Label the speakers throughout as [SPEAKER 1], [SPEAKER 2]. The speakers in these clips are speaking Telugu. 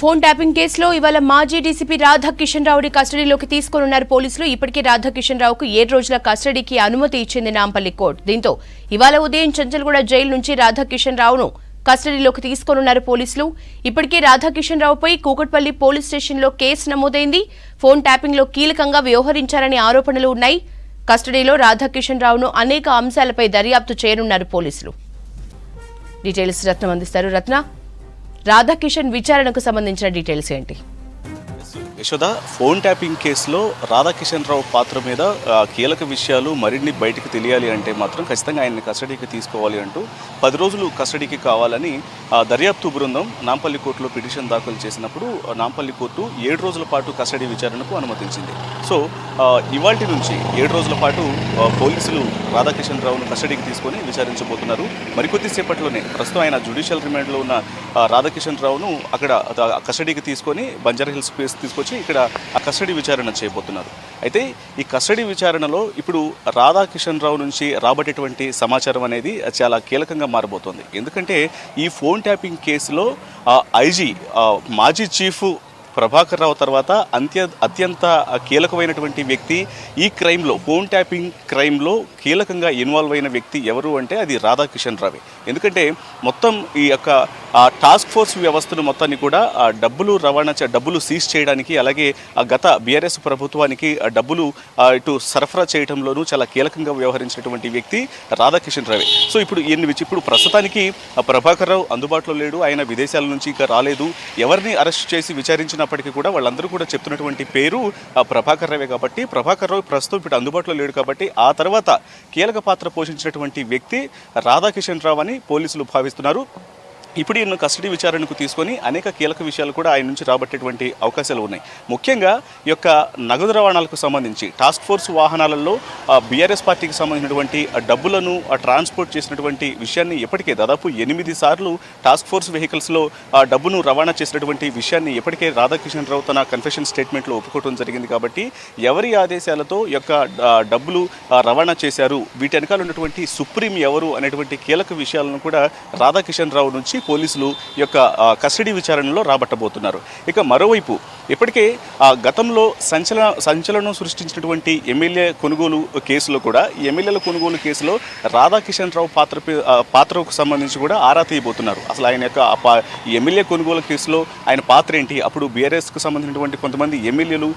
[SPEAKER 1] ఫోన్ ట్యాపింగ్ కేసులో ఇవాళ మాజీ డీసీపీ రాధాకిషన్ రావుని కస్టడీలోకి తీసుకోనున్నారు పోలీసులు. ఇప్పటికే రాధాకిషన్ రావుకు ఏడు రోజుల కస్టడీకి అనుమతి ఇచ్చింది నాంపల్లి కోర్టు. దీంతో ఇవాళ ఉదయం చంచల్గూడ జైలు నుంచి రాధాకిషన్ రావును కస్టడీలోకి తీసుకోనున్నారు పోలీసులు. ఇప్పటికే రాధాకిషన్ రావుపై కూకట్పల్లి పోలీస్ స్టేషన్లో కేసు నమోదైంది. ఫోన్ ట్యాపింగ్లో కీలకంగా వ్యవహరించారనే ఆరోపణలు ఉన్నాయి. కస్టడీలో రాధాకిషన్ రావును అనేక అంశాలపై దర్యాప్తు చేయనున్నారు పోలీసులు. డీటెయిల్స్ రత్నం అందిస్తారు. రత్న రాధాకిషన్ విచారణకు సంబంధించిన డీటెయిల్స్ ఏంటి?
[SPEAKER 2] యశోద ఫోన్ ట్యాపింగ్ కేసులో రాధాకిషన్ రావు పాత్ర మీద కీలక విషయాలు మరిన్ని బయటకు తెలియాలి అంటే మాత్రం ఖచ్చితంగా ఆయన్ని కస్టడీకి తీసుకోవాలి అంటూ పది రోజులు కస్టడీకి కావాలని దర్యాప్తు బృందం నాంపల్లి కోర్టులో పిటిషన్ దాఖలు చేసినప్పుడు నాంపల్లి కోర్టు ఏడు రోజుల పాటు కస్టడీ విచారణకు అనుమతించింది. సో ఇవాటి నుంచి ఏడు రోజుల పాటు పోలీసులు రాధాకిషన్ రావును కస్టడీకి తీసుకొని విచారించబోతున్నారు. మరికొద్ది సేపట్లోనే ప్రస్తుతం ఆయన జ్యుడిషియల్ రిమాండ్లో ఉన్న రాధాకిషన్ రావును అక్కడ కస్టడీకి తీసుకొని బంజారా హిల్స్ ప్లేస్ తీసుకొచ్చి ఇక్కడ ఆ కస్టడీ విచారణ చేయబోతున్నారు. అయితే ఈ కస్టడీ విచారణలో ఇప్పుడు రాధాకిషన్ రావు నుంచి రాబట్టేటువంటి సమాచారం అనేది చాలా కీలకంగా మారబోతోంది. ఎందుకంటే ఈ ఫోన్ ట్యాపింగ్ కేసులో ఐజీ మాజీ చీఫ్ ప్రభాకర్ రావు తర్వాత అంత్య అత్యంత కీలకమైనటువంటి వ్యక్తి ఈ క్రైమ్లో ఫోన్ ట్యాపింగ్ క్రైమ్లో కీలకంగా ఇన్వాల్వ్ అయిన వ్యక్తి ఎవరు అంటే అది రాధాకిషన్ రావే. ఎందుకంటే మొత్తం ఈ యొక్క ఆ టాస్క్ ఫోర్స్ వ్యవస్థను మొత్తాన్ని కూడా ఆ డబ్బులు రవాణా చే- డబ్బులు సీజ్ చేయడానికి అలాగే ఆ గత బీఆర్ఎస్ ప్రభుత్వానికి ఆ డబ్బులు ఇటు సరఫరా చేయడంలోనూ చాలా కీలకంగా వ్యవహరించినటువంటి వ్యక్తి రాధాకిషన్ రావే. సో ఇప్పుడు ఈయన ఇప్పుడు ప్రస్తుతానికి ఆ ప్రభాకర్ రావు అందుబాటులో లేడు ఆయన విదేశాల నుంచి ఇంకా రాలేదు. ఎవరిని అరెస్ట్ చేసి విచారించినప్పటికీ కూడా వాళ్ళందరూ కూడా చెప్తున్నటువంటి పేరు ఆ ప్రభాకర్ రావే కాబట్టి ప్రభాకర్ రావు ప్రస్తుతం ఇప్పుడు అందుబాటులో లేడు కాబట్టి ఆ తర్వాత కీలక పాత్ర పోషించినటువంటి వ్యక్తి రాధాకిషన్ రావు అని పోలీసులు భావిస్తున్నారు. ఇప్పుడు ఈయన కస్టడీ విచారణకు తీసుకొని అనేక కీలక విషయాలు కూడా ఆయన నుంచి రాబట్టేటువంటి అవకాశాలు ఉన్నాయి. ముఖ్యంగా ఈ యొక్క నగదు రవాణాలకు సంబంధించి టాస్క్ ఫోర్స్ వాహనాలలో బీఆర్ఎస్ పార్టీకి సంబంధించినటువంటి ఆ డబ్బులను ఆ ట్రాన్స్పోర్ట్ చేసినటువంటి విషయాన్ని ఇప్పటికే దాదాపు ఎనిమిది సార్లు టాస్క్ ఫోర్స్ వెహికల్స్లో ఆ డబ్బును రవాణా చేసినటువంటి విషయాన్ని ఇప్పటికే రాధాకిషన్ రావు తన కన్ఫెషన్ స్టేట్మెంట్లో ఒప్పుకోవడం జరిగింది కాబట్టి ఎవరి ఆదేశాలతో యొక్క డబ్బులు రవాణా చేశారు వీటి వెనకాల ఉన్నటువంటి సుప్రీం ఎవరు అనేటువంటి కీలక విషయాలను కూడా రాధాకిషన్ రావు నుంచి పోలీసులు యొక్క కస్టడీ విచారణలో రాబట్టబోతున్నారు. ఇక మరోవైపు ఇప్పటికే ఆ, గతంలో సంచలన సంచలనం సృష్టించినటువంటి ఎమ్మెల్యే కొనుగోలు కేసులో కూడా ఎమ్మెల్యేల కొనుగోలు కేసులో రాధాకిషన్ రావు పాత్ర పాత్రకు సంబంధించి కూడా ఆరా తీయబోతున్నారు. అసలు ఆయన యొక్క ఎమ్మెల్యే కొనుగోలు కేసులో ఆయన పాత్ర ఏంటి? అప్పుడు బీఆర్ఎస్కు సంబంధించినటువంటి కొంతమంది ఎమ్మెల్యేలు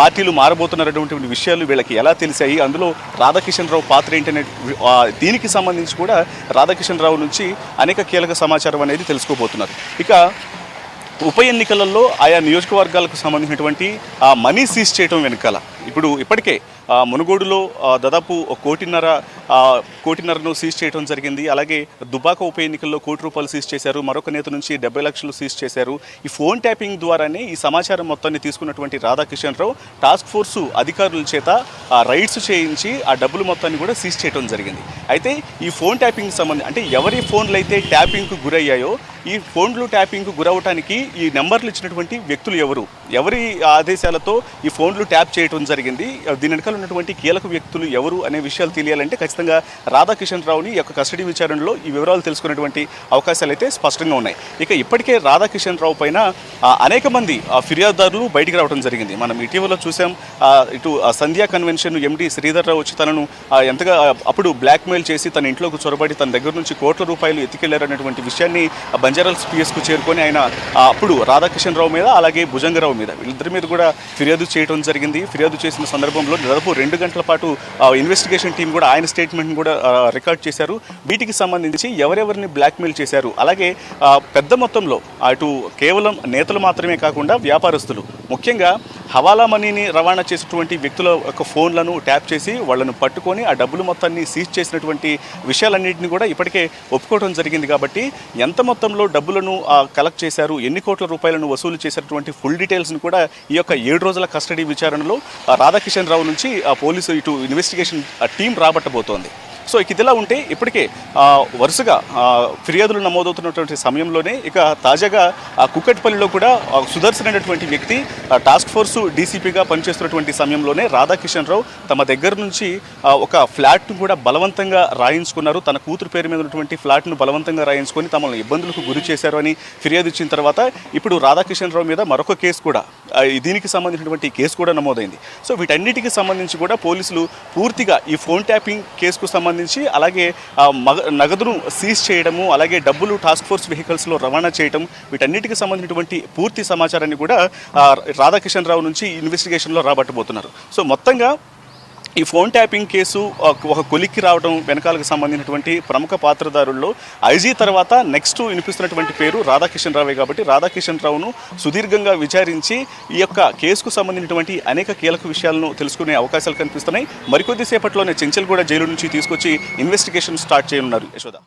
[SPEAKER 2] పార్టీలు మారబోతున్నటువంటి విషయాలు వీళ్ళకి ఎలా తెలిసాయి? అందులో రాధాకిషన్ రావు పాత్ర ఏంటనే అనే దీనికి సంబంధించి కూడా రాధాకిషన్ రావు నుంచి అనేక కీలక సమాచారం అనేది తెలుసుకోబోతున్నారు. ఇక ఉప ఎన్నికలలో ఆయా నియోజకవర్గాలకు సంబంధించినటువంటి ఆ మనీ సీజ్ చేయడం వెనకాల ఇప్పుడు ఇప్పటికే మునుగోడులో దాదాపు ఒక కోటిన్నర కోటిన్నరను సీజ్ చేయడం జరిగింది. అలాగే దుబాక ఉప ఎన్నికల్లో కోటి రూపాయలు సీజ్ చేశారు. మరొక నేత నుంచి డెబ్బై లక్షలు సీజ్ చేశారు. ఈ ఫోన్ ట్యాపింగ్ ద్వారానే ఈ సమాచారం మొత్తాన్ని తీసుకున్నటువంటి రాధాకిషన్ రావు టాస్క్ ఫోర్సు అధికారుల చేత రైడ్స్ చేయించి ఆ డబ్బులు మొత్తాన్ని కూడా సీజ్ చేయడం జరిగింది. అయితే ఈ ఫోన్ ట్యాపింగ్ సంబంధించి అంటే ఎవరి ఫోన్లు అయితే ట్యాపింగ్కు గురయ్యాయో ఈ ఫోన్లు ట్యాపింగ్కు గురవటానికి ఈ నెంబర్లు ఇచ్చినటువంటి వ్యక్తులు ఎవరు? ఎవరి ఆదేశాలతో ఈ ఫోన్లు ట్యాప్ చేయడం జరిగింది? దీని వెనకాల ఉన్నటువంటి కీలక వ్యక్తులు ఎవరు అనే విషయాలు తెలియాలంటే ఖచ్చితంగా రాధాకిషన్ రావుని యొక్క కస్టడీ విచారణలో ఈ వివరాలు తెలుసుకునేటువంటి అవకాశాలు అయితే స్పష్టంగా ఉన్నాయి. ఇక ఇప్పటికే రాధాకిషన్ రావు పైన అనేక మంది ఆ, ఫిర్యాదుదారులు బయటికి రావడం జరిగింది. మనం ఇటీవల చూసాం ఇటు సంధ్యా కన్వెన్షన్ ఎండి శ్రీధర్ రావు వచ్చి తనను ఎంతగా అప్పుడు బ్లాక్మెయిల్ చేసి తన ఇంట్లోకి చొరబడి తన దగ్గర నుంచి కోట్ల రూపాయలు ఎత్తుకెళ్ళారనేటువంటి విషయాన్ని ఆ, బంజారాల్స్ పిఎస్కు చేరుకొని ఆయన అప్పుడు రాధాకిషన్ రావు మీద అలాగే భుజంగరావు మీద వీళ్ళిద్దరి మీద కూడా ఫిర్యాదు చేయడం జరిగింది. ఫిర్యాదు చేసిన సందర్భంలో దాదాపు రెండు గంటల పాటు ఇన్వెస్టిగేషన్ టీం కూడా ఆయన స్టేట్మెంట్ కూడా రికార్డ్ చేశారు. వీటికి సంబంధించి ఎవరెవరిని బ్లాక్మెయిల్ చేశారు? అలాగే పెద్ద మొత్తంలో అటు కేవలం నేతలు మాత్రమే కాకుండా వ్యాపారస్తులు ముఖ్యంగా హవాలా మనీని రవాణా చేసినటువంటి వ్యక్తుల యొక్క ఫోన్లను ట్యాప్ చేసి వాళ్ళను పట్టుకొని ఆ డబ్బులు మొత్తాన్ని సీజ్ చేసినటువంటి విషయాలన్నింటినీ కూడా ఇప్పటికే ఒప్పుకోవడం జరిగింది కాబట్టి ఎంత మొత్తంలో డబ్బులను కలెక్ట్ చేశారు? ఎన్ని కోట్ల రూపాయలను వసూలు చేసినటువంటి ఫుల్ డీటెయిల్స్ని కూడా ఈ యొక్క ఏడు రోజుల కస్టడీ విచారణలో రాధాకిషన్ రావు నుంచి ఆ పోలీసు ఇటు ఇన్వెస్టిగేషన్ టీం రాబట్టబోతోంది. సో ఇక ఇదిలా ఉంటే ఇప్పటికే వరుసగా ఫిర్యాదులు నమోదవుతున్నటువంటి సమయంలోనే ఇక తాజాగా ఆ కుక్కట్పల్లిలో కూడా సుదర్శన్ అనేటువంటి వ్యక్తి టాస్క్ ఫోర్స్ డీసీపీగా పనిచేస్తున్నటువంటి సమయంలోనే రాధాకిషన్ రావు తమ దగ్గర నుంచి ఒక ఫ్లాట్ను కూడా బలవంతంగా రాయించుకున్నారు. తన కూతురు పేరు మీద ఉన్నటువంటి ఫ్లాట్ను బలవంతంగా రాయించుకొని తమను ఇబ్బందులకు గురి చేశారు అని ఫిర్యాదు ఇచ్చిన తర్వాత ఇప్పుడు రాధాకిషన్ రావు మీద మరొక కేసు కూడా దీనికి సంబంధించినటువంటి కేసు కూడా నమోదైంది. సో వీటన్నిటికీ సంబంధించి కూడా పోలీసులు పూర్తిగా ఈ ఫోన్ ట్యాపింగ్ కేసుకు సంబంధించి అలాగే మగ నగదును సీజ్ చేయడము అలాగే డబ్బులు టాస్క్ ఫోర్స్ వెహికల్స్లో రవాణా చేయడం వీటన్నిటికి సంబంధించినటువంటి పూర్తి సమాచారాన్ని కూడా రాధాకిషన్ రావు నుంచి ఇన్వెస్టిగేషన్లో రాబట్టబోతున్నారు. సో మొత్తంగా ఈ ఫోన్ ట్యాపింగ్ కేసు ఒక- కొలిక్కి రావడం వెనకాలకు సంబంధించినటువంటి ప్రముఖ పాత్రదారుల్లో ఐజీ తర్వాత నెక్స్ట్ వినిపిస్తున్నటువంటి పేరు రాధాకిషన్ రావే కాబట్టి రాధాకిషన్ రావును సుదీర్ఘంగా విచారించి ఈ యొక్క కేసుకు సంబంధించినటువంటి అనేక కీలక విషయాలను తెలుసుకునే అవకాశాలు కనిపిస్తున్నాయి. మరికొద్దిసేపట్లోనే చెంచల్గూడ జైలు నుంచి తీసుకొచ్చి ఇన్వెస్టిగేషన్ స్టార్ట్ చేయనున్నారు యశోద.